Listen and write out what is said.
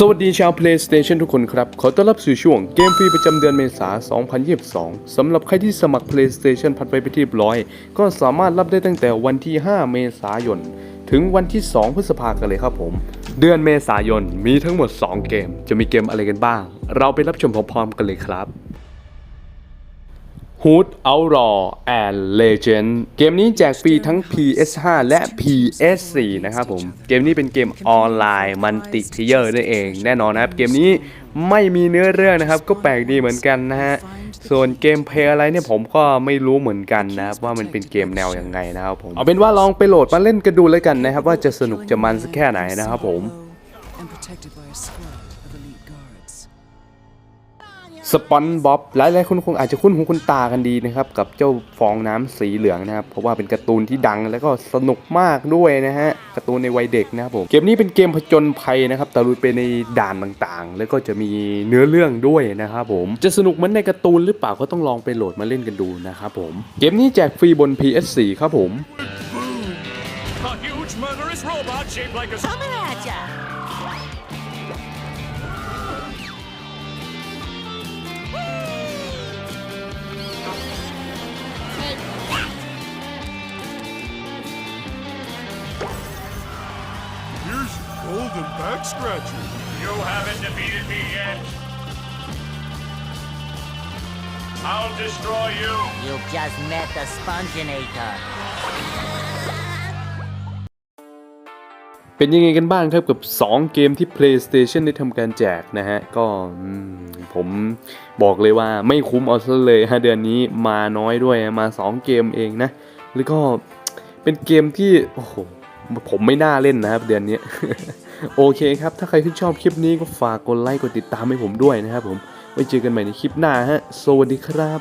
สวัสดีชาว PlayStation ทุกคนครับ ขอต้อนรับสู่ช่วงเกมฟรีประจำเดือนเมษา 2022 สำหรับใครที่สมัคร PlayStation พัดไปไปที่เรียบร้อย ก็สามารถรับได้ตั้งแต่วันที่ 5 เมษายน ถึงวันที่ 2 พฤษภาคมกันเลยครับผม เดือนเมษายนมีทั้งหมด 2 เกม จะมีเกมอะไรกันบ้าง เราไปรับชมพร้อมๆกันเลยครับ Hood Outlaw and Legend เกมนี้แจกฟรีทั้ง PS5 และ PS4 นะครับผม เกมนี้เป็นเกมออนไลน์มันติเพเยอร์นั่นเอง แน่นอนนะครับ เกมนี้ไม่มีเนื้อเรื่องนะครับ ก็แปลกดีเหมือนกันนะฮะ ส่วนเกมเพลย์อะไรเนี่ยผมก็ไม่รู้เหมือนกันนะครับว่ามันเป็นเกมแนวยังไงนะครับผม เอาเป็นว่าลองไปโหลดมาเล่นกันดูแล้วกันนะครับ ว่าจะสนุกจะมันสักแค่ไหนนะครับผม and protected by a squad of elite guards. สปอนบ๊อบหลายๆคนคงอาจจะคุ้นหูคุ้นตากันดีนะครับ กับเจ้าฟองน้ำสีเหลืองนะครับ เพราะว่าเป็นการ์ตูนที่ดังแล้วก็สนุกมากด้วยนะฮะการ์ตูนในวัยเด็กนะครับผมเกมนี้เป็นเกมผจญภัยนะครับตะลุยไปในด่านต่างๆ แล้วก็จะมีเนื้อเรื่องด้วยนะครับผมจะสนุกเหมือนในการ์ตูนหรือเปล่าก็ต้องลองไปโหลดมาเล่นกันดูนะครับผมเกมนี้แจกฟรีบน PS4 ครับผม A huge murderous robot shaped like a golden back scratcher. You haven't defeated me yet. I'll destroy you. You've just met the Sponginator. เป็นยังไงกันบ้างครับกับ 2 เกมที่ PlayStation ได้ทำการแจกนะฮะ ก็อืมผมบอกเลยว่าไม่คุ้มเอาซะเลยฮะเดือนนี้มาน้อยด้วยมา 2 เกมเองนะ แล้วก็เป็นเกมที่ โอ้โห ผมไม่น่าเล่นนะครับเดือนนี้ โอเคครับ ถ้าใครที่ชอบคลิปนี้ก็ฝากกดไลค์กดติดตามให้ผมด้วยนะครับผมไว้เจอกันใหม่ในคลิปหน้าฮะ สวัสดีครับ